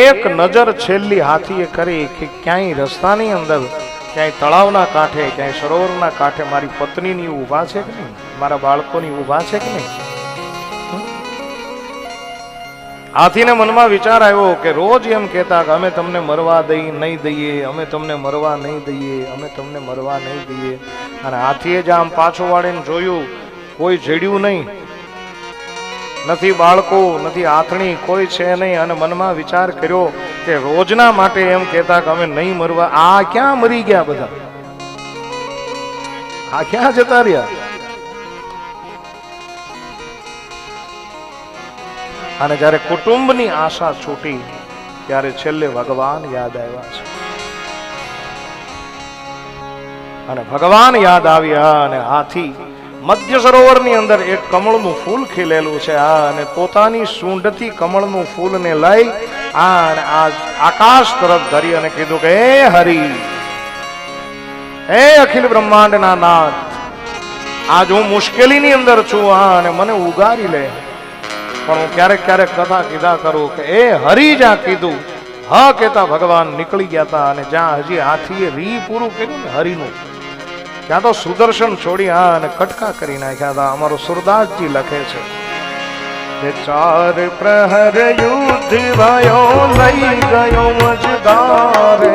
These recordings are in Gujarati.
એક નજર છેલ્લી હાથીએ કરી કે ક્યાંય રસ્તાની અંદર, ક્યાંય તળાવના કાંઠે, ક્યાંય સરોવરના કાંઠે મારી પત્નીની ઊભા છે કે નહીં? મારા બાળકોની ઊભા છે કે નહીં? હાથીને મનમાં વિચાર આવ્યો કે રોજ એમ કહેતા કે અમે તમને મરવા દઈ નહીં દઈએ, અમે તમને મરવા નહીં દઈએ, અમે તમને મરવા નહીં દઈએ. અને હાથીએ જ આમ પાછું વાળીને જોયું, કોઈ જડ્યું નહીં. નથી બાળકો, નથી આથણી, કોઈ છે નહીં. અને મનમાં વિચાર કર્યો કે રોજના માટે એમ કહેતા કે અમે નહીં મરવા. આ ક્યાં મરી ગયા બધા? આ ક્યાં જતા રહ્યા? અને જ્યારે કુટુંબની આશા છૂટી, ત્યારે છેલ્લે ભગવાન યાદ આવ્યા છે. અને ભગવાન યાદ આવ્યા અને હાથી મધ્ય સરોવરની અંદર એક કમળનું ફૂલ ખીલેલું છે. આ અને પોતાની સૂંઢથી કમળનું ફૂલને લઈ આ અને આ આકાશ તરફ ધરી અને કીધું કે, હે હરી, હે અખિલ બ્રહ્માંડના નાથ, આજ હું મુશ્કેલીની અંદર છું. આ અને મને ઉગારી લે. પણ હું ક્યારેક ક્યારેક કથા કીધા કરું કે, એ હરી, જ્યાં કીધું, હ કેતા ભગવાન નીકળી ગયા હતા અને જ્યાં હજી હાથીએ રી પૂરું કર્યું ને હરિનું. ત્યાં તો સુદર્શન છોડી હા અને કટકા કરી નાખ્યા હતા. અમારો સુરદાસજી લખે છે ચાર પ્રહર યુદ્ધ ભયો લઈ ગયો મજદારે.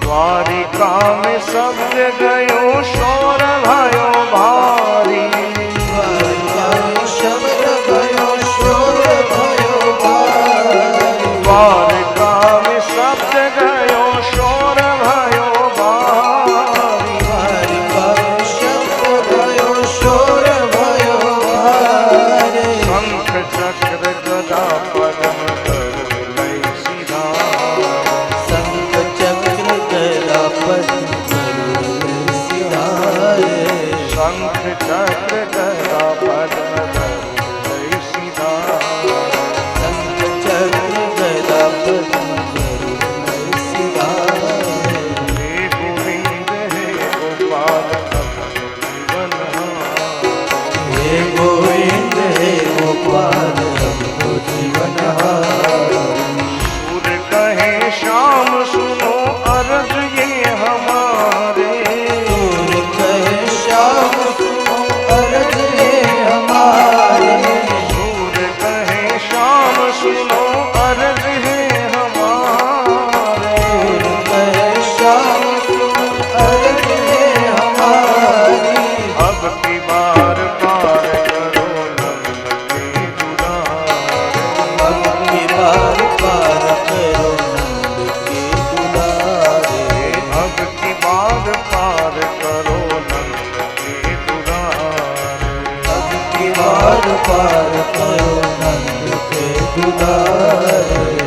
દ્વારિકા મેં શબ્દ ગયો શોર ભયો भद्रकदा पद्म सुनो अर्ज है हमारे दूर कहे श्याम सुनो अर्ज ये हमारी अब की बार पार करो नंद के दुलारे अब की बार पार करो नंद के दुलारे अब की बार पार करो नंद के दुलारे अब की बार पार करो नंद खुदा